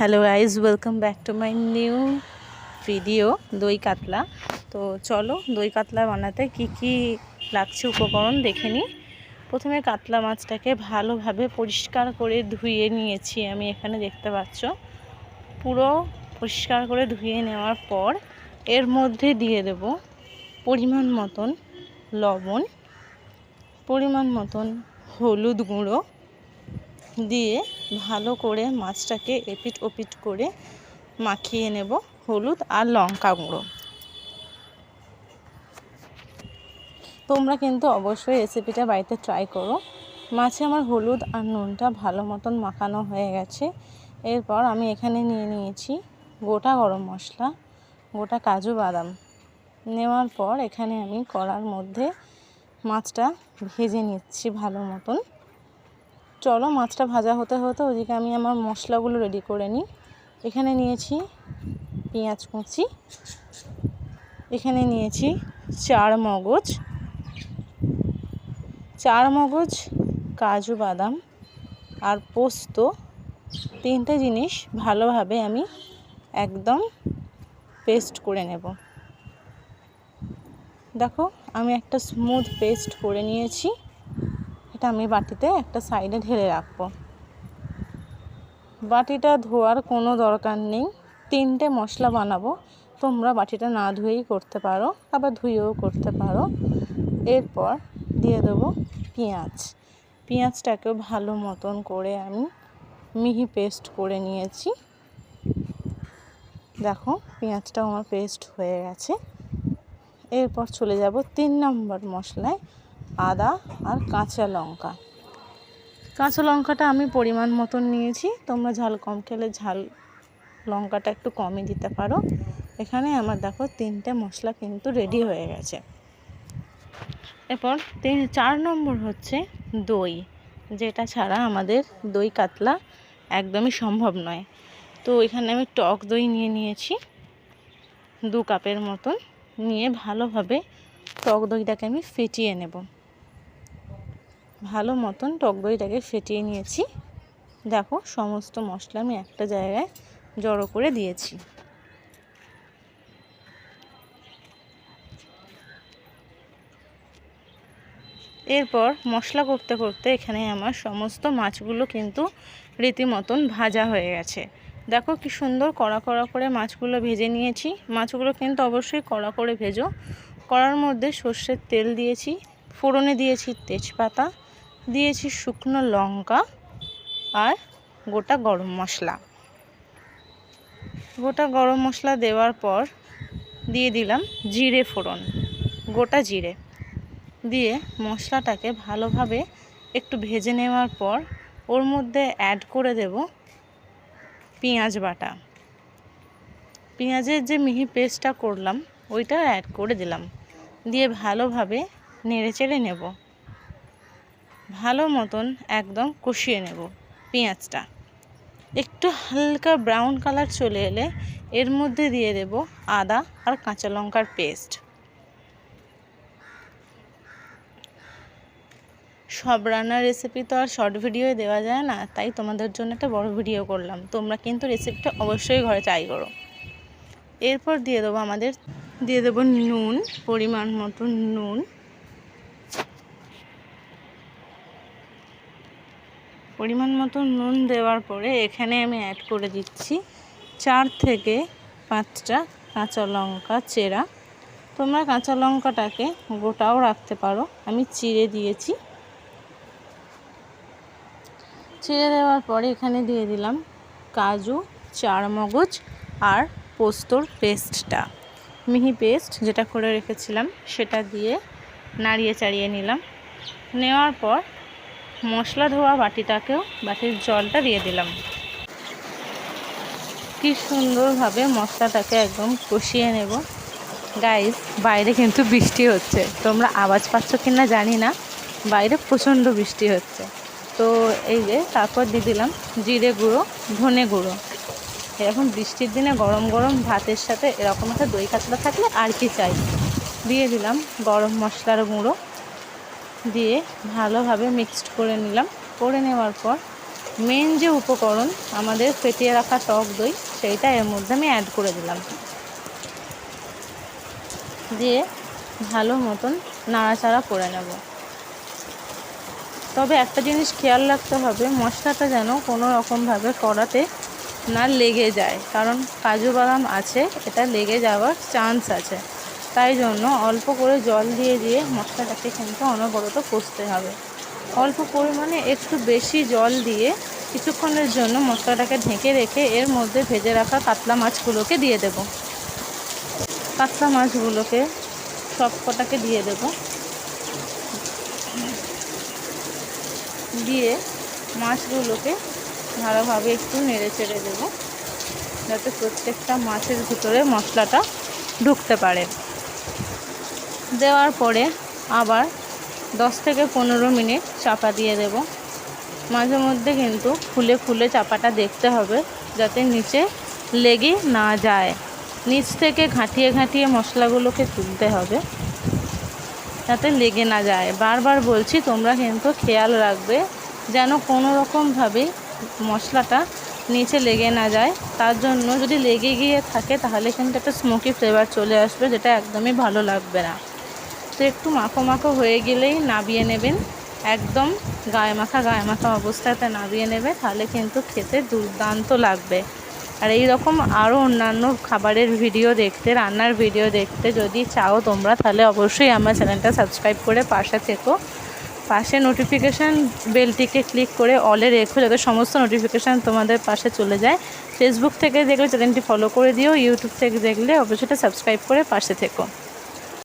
Hello guys welcome back to my new video দই কাতলা। তো চলো, দই কাতলা বানাতে কি কি লাগছে উপকরণ দেখে নিই। প্রথমে কাতলা মাছটাকে ভালোভাবে পরিষ্কার করে ধুয়ে নিয়েছি আমি এখানে, দেখতে পাচ্ছ। পুরো পরিষ্কার করে ধুয়ে নেওয়ার পর এর মধ্যে দিয়ে দেব পরিমাণ মতন লবণ, পরিমাণ মতন হলুদ গুঁড়ো দিয়ে ভালো করে মাছটাকে এপিট ওপিট করে মাখিয়ে নেব হলুদ আর লঙ্কা গুঁড়ো। তোমরা কিন্তু অবশ্যই রেসিপিটা বাড়িতে ট্রাই করো। মাছে আমার হলুদ আর নুনটা ভালো মতন মাখানো হয়ে গেছে। এরপর আমি এখানে নিয়ে নিয়েছি গোটা গরম মশলা, গোটা কাজু বাদাম। নেওয়ার পর এখানে আমি কড়ার মধ্যে মাছটা ভেজে নিচ্ছি ভালো মতন। চলো, মাছটা ভাজা হতে হতে ওদিকে আমি আমার মশলাগুলো রেডি করে নিই। এখানে নিয়েছি পেঁয়াজ কুচি, এখানে নিয়েছি চার মগজ চার মগজ কাজু বাদাম আর পোস্ত। তিনটে জিনিস ভালোভাবে আমি একদম পেস্ট করে নেব। দেখো, আমি একটা স্মুথ পেস্ট করে নিয়েছি। এটা আমি বাটিতে একটা সাইডে ঢেলে রাখব। বাটিটা ধোয়ার কোনো দরকার নেই। তিনটে মশলা বানাবো। তোমরা বাটিটা না ধুয়েই করতে পারো, আবার ধুয়েও করতে পারো। এরপর দিয়ে দেবো পেঁয়াজ। পেঁয়াজটাকেও ভালো মতন করে আমি মিহি পেস্ট করে নিয়েছি। দেখো, পেঁয়াজটাও আমার পেস্ট হয়ে গেছে। এরপর চলে যাব তিন নম্বর মশলায় আদা আর কাঁচা লঙ্কা। কাঁচা লঙ্কাটা আমি পরিমাণ মতন নিয়েছি। তোমরা ঝাল কম খেলে ঝাল লঙ্কাটা একটু কমই দিতে পারো। এখানে আমার দেখো তিনটে মশলা কিন্তু রেডি হয়ে গেছে। এরপর তিন, চার নম্বর হচ্ছে দই, যেটা ছাড়া আমাদের দই কাতলা একদমই সম্ভব নয়। তো এখানে আমি টক দই নিয়ে নিয়েছি, দু কাপের মতন। নিয়ে ভালোভাবে টক দইটাকে আমি ফেটিয়ে নেব। ভালো মতন টক দইটাকে ফেটিয়ে নিয়েছি। দেখো, সমস্ত মশলা আমি একটা জায়গায় জড়ো করে দিয়েছি। এরপর মশলা করতে করতে এখানে আমার সমস্ত মাছগুলো কিন্তু রীতিমতন ভাজা হয়ে গেছে। দেখো কি সুন্দর কড়া কড়া করে মাছগুলো ভেজে নিয়েছি। মাছগুলো কিন্তু অবশ্যই কড়া করে ভেজো। কড়ার মধ্যে সর্ষের তেল দিয়েছি, ফোড়নে দিয়েছি তেজপাতা দিয়েছি শুকনো লঙ্কা আর গোটা গরম মশলা। গোটা গরম মশলা দেওয়ার পর দিয়ে দিলাম জিরে ফোড়ন, গোটা জিরে। দিয়ে মশলাটাকে ভালোভাবে একটু ভেজে নেওয়ার পর ওর মধ্যে অ্যাড করে দেব পেঁয়াজ বাটা। পেঁয়াজের যে মিহি পেস্টটা করলাম, ওইটা অ্যাড করে দিলাম। দিয়ে ভালোভাবে নেড়ে চেড়ে নেব। ভালো মতন একদম কষিয়ে নেব পেঁয়াজটা। একটু হালকা ব্রাউন কালার চলে এলে এর মধ্যে দিয়ে দেব আদা আর কাঁচা লঙ্কার পেস্ট সব রান্নার রেসিপি তো আর শর্ট ভিডিওয়ে দেওয়া যায় না, তাই তোমাদের জন্য একটা বড় ভিডিও করলাম। তোমরা কিন্তু রেসিপিটা অবশ্যই ঘরে ট্রাই করো। এরপর দিয়ে দেবো আমাদের, দিয়ে দেবো নুন, পরিমাণ মতো নুন। পরিমাণ মতো নুন দেওয়ার পরে এখানে আমি অ্যাড করে দিচ্ছি চার থেকে পাঁচটা কাঁচা লঙ্কা চেরা। তোমরা কাঁচা লঙ্কাটাকে গোটাও রাখতে পারো। আমি চিড়ে দিয়েছি। চিড়ে দেওয়ার পরে এখানে দিয়ে দিলাম কাজু চার মগজ আর পোস্তর পেস্টটা। মিহি পেস্ট যেটা করে রেখেছিলাম সেটা দিয়ে নাড়িয়ে চাড়িয়ে নিলাম। নেওয়ার পর মশলা ধোয়া বাটিটাকেও বাটির জলটা দিয়ে দিলাম। কি সুন্দরভাবে মশলাটাকে একদম কষিয়ে নেব। গাইস বাইরে কিন্তু বৃষ্টি হচ্ছে। তোমরা আওয়াজ পাচ্ছ কি না জানি না। বাইরে প্রচণ্ড বৃষ্টি হচ্ছে। তো এই যে তারপর দিয়ে দিলাম জিরে গুঁড়ো, ধনে গুঁড়ো। এরকম বৃষ্টির দিনে গরম গরম ভাতের সাথে এরকম একটা দই কাতলা থাকলে আর কি চাই? দিয়ে দিলাম গরম মশলার গুঁড়ো। দিয়ে ভালোভাবে মিক্সড করে নিলাম। করে নেওয়ার পর মেন যে উপকরণ আমাদের ফেটিয়ে রাখা টক দই, সেইটা এর মধ্যে আমি অ্যাড করে দিলাম। দিয়ে ভালো মতন নাড়াচাড়া করে নেব। তবে একটা জিনিস খেয়াল রাখতে হবে, মশলাটা যেন কোনো রকমভাবে কড়াতে না লেগে যায়। কারণ কাজু বাদাম আছে, এটা লেগে যাওয়ার চান্স আছে। তাই জন্য অল্প করে জল দিয়ে দিয়ে মশলাটাকে কিন্তু অনবরত কষতে হবে। অল্প পরিমাণে একটু বেশি জল দিয়ে কিছুক্ষণের জন্য মশলাটাকে ঢেকে রেখে এর মধ্যে ভেজে রাখা কাতলা মাছগুলোকে দিয়ে দেব। কাতলা মাছগুলোকে সব কটাকে দিয়ে দেব। দিয়ে মাছগুলোকে ভালোভাবে একটু নেড়ে চেড়ে দেবো। যাতে প্রত্যেকটা মাছের ভিতরে মশলাটা ঢুকতে পারে। দেওয়ার পরে আবার দশ থেকে পনেরো মিনিট চাপা দিয়ে দেব। মাঝে মধ্যে কিন্তু খুলে খুলে চাপাটা দেখতে হবে যাতে নিচে লেগে না যায়। নিচ থেকে ঘাঁটিয়ে ঘাঁটিয়ে মশলাগুলোকে তুলতে হবে যাতে লেগে না যায়। বারবার বলছি, তোমরা কিন্তু খেয়াল রাখবে যেন কোনো রকমভাবে মশলাটা নিচে লেগে না যায়। তার জন্য যদি লেগে গিয়ে থাকে, তাহলে কিন্তু একটা স্মোকি ফ্লেভার চলে আসবে, যেটা একদমই ভালো লাগবে না। তো একটু মাখো মাখো হয়ে গেলেই নাবিয়ে নেবেন। একদম গায়ে মাখা গায়ে মাখা অবস্থাতে নাবিয়ে নেবে, তাহলে কিন্তু খেতে দুর্দান্ত লাগবে। আর এই রকম আরও অন্যান্য খাবারের ভিডিও দেখতে, রান্নার ভিডিও দেখতে যদি চাও তোমরা, তাহলে অবশ্যই আমার চ্যানেলটা সাবস্ক্রাইব করে পাশে থেকো। পাশে নোটিফিকেশান বেলটিকে ক্লিক করে অলে রেখো, যাতে সমস্ত নোটিফিকেশান তোমাদের পাশে চলে যায়। ফেসবুক থেকে দেখলে চ্যানেলটি ফলো করে দিও ইউটিউব থেকে দেখলে অবশ্যই সাবস্ক্রাইব করে পাশে থেকো।